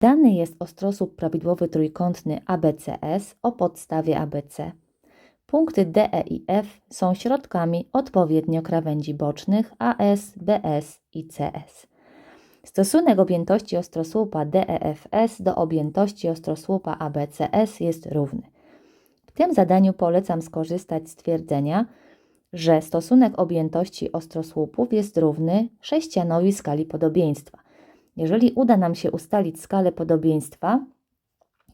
Dany jest ostrosłup prawidłowy trójkątny ABCS o podstawie ABC. Punkty D, E i F są środkami odpowiednio krawędzi bocznych AS, BS i CS. Stosunek objętości ostrosłupa DEFS do objętości ostrosłupa ABCS jest równy. W tym zadaniu polecam skorzystać z twierdzenia, że stosunek objętości ostrosłupów jest równy sześcianowi skali podobieństwa. Jeżeli uda nam się ustalić skalę podobieństwa,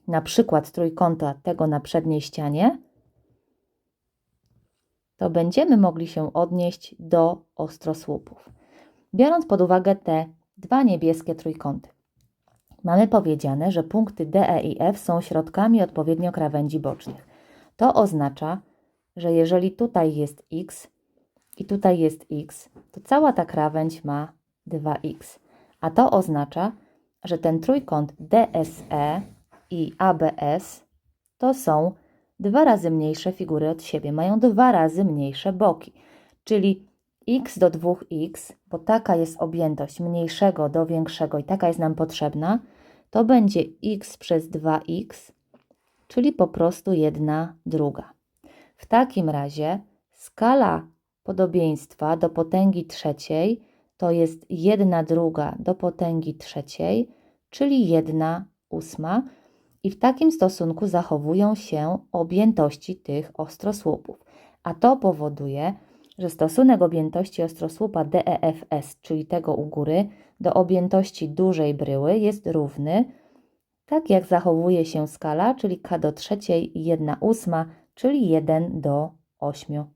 na przykład trójkąta tego na przedniej ścianie, to będziemy mogli się odnieść do ostrosłupów. Biorąc pod uwagę te dwa niebieskie trójkąty, mamy powiedziane, że punkty D, E i F są środkami odpowiednio krawędzi bocznych. To oznacza, że jeżeli tutaj jest x i tutaj jest x, to cała ta krawędź ma 2x. A to oznacza, że ten trójkąt DSE i ABS to są dwa razy mniejsze figury od siebie, mają dwa razy mniejsze boki. Czyli x do 2x, bo taka jest objętość mniejszego do większego i taka jest nam potrzebna, to będzie x przez 2x, czyli po prostu jedna druga. W takim razie skala podobieństwa do potęgi trzeciej to jest jedna druga do potęgi trzeciej, czyli jedna ósma i w takim stosunku zachowują się objętości tych ostrosłupów. A to powoduje, że stosunek objętości ostrosłupa DEFS, czyli tego u góry, do objętości dużej bryły jest równy, tak jak zachowuje się skala, czyli k do trzeciej i 1 ósma, czyli 1 do 8